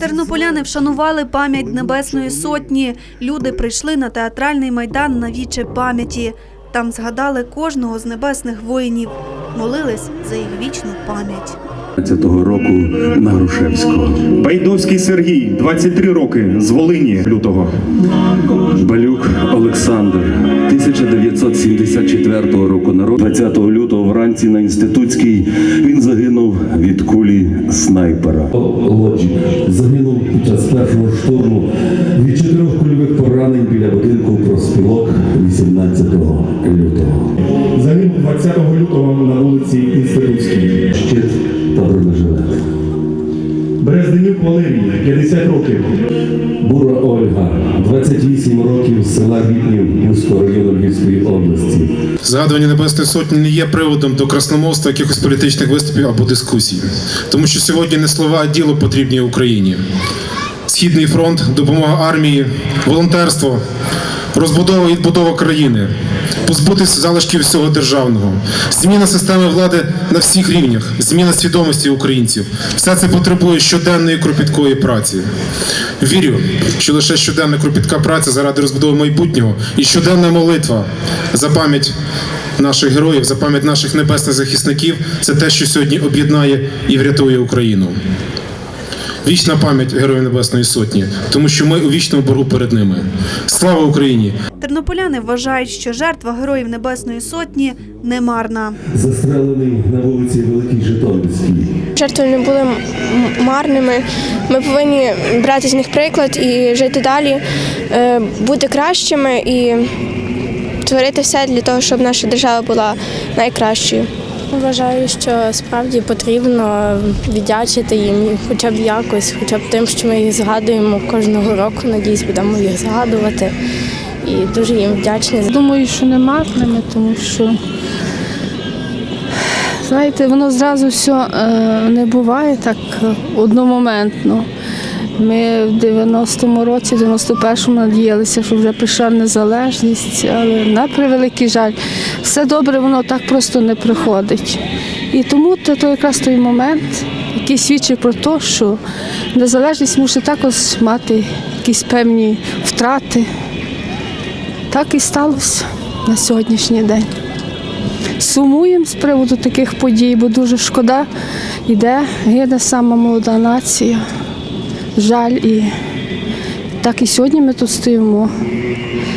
Тернополяни вшанували пам'ять Небесної Сотні. Люди прийшли на театральний майдан на віче пам'яті. Там згадали кожного з небесних воїнів, молились за їх вічну пам'ять. 20-го року на Грушевського. Байдовський Сергій, 23 роки, з Волині лютого. Балюк 20 лютого вранці на інститутській він загинув від кулі снайпера. Лоджі загинув під час першого штурму від чотирьох кульових поранень біля будинку проспілок 18 лютого. Загинув 20 лютого на вулиці Березненюк Валерій, 50 років. Бура Ольга, 28 років з села Ріднів Міського району Львівської області. Згадування Небесної Сотні не є приводом до красномовства якихось політичних виступів або дискусій, тому що сьогодні не слова, а діло потрібні Україні. Східний фронт, допомога армії, волонтерство, розбудова і відбудова країни, позбутися залишків всього державного, зміна системи влади на всіх рівнях, зміна свідомості українців. Все це потребує щоденної кропіткої праці. Вірю, що лише щоденна кропітка праця заради розбудови майбутнього і щоденна молитва за пам'ять наших героїв, за пам'ять наших небесних захисників це те, що сьогодні об'єднає і врятує Україну. Вічна пам'ять Героїв Небесної Сотні, тому що ми у вічному боргу перед ними. Слава Україні! Тернополяни вважають, що жертва героїв Небесної Сотні немарна. Застрелений на вулиці Великій Житомирській. жертви не були марними. Ми повинні брати з них приклад і жити далі, е, бути кращими і творити все для того, щоб наша держава була найкращою. Вважаю, що справді потрібно віддячити їм хоча б якось, хоча б тим, що ми їх згадуємо кожного року. Надіюсь, будемо їх згадувати. І дуже їм вдячні. Думаю, що не марними, тому що, знаєте, воно зразу все не буває так одномоментно. Ми в 90-му році, 91-му надіялися, що вже прийшла незалежність, але на превеликий жаль, все добре, воно так просто не приходить. І тому це то якраз той момент, який свідчить про те, що незалежність мусить також мати якісь певні втрати. Так і сталося на сьогоднішній день. Сумуємо з приводу таких подій, бо дуже шкода, йде, гине сама молода нація. Жаль, і так і сьогодні ми тут стоїмо.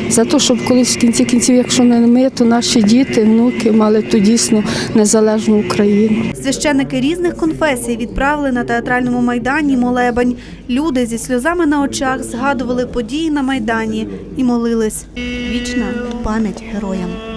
За те, щоб колись в кінці кінців, якщо не ми, то наші діти, внуки мали ту дійсно незалежну Україну. Священники різних конфесій відправили на театральному майдані молебень. Люди зі сльозами на очах згадували події на майдані і молились. Вічна пам'ять героям.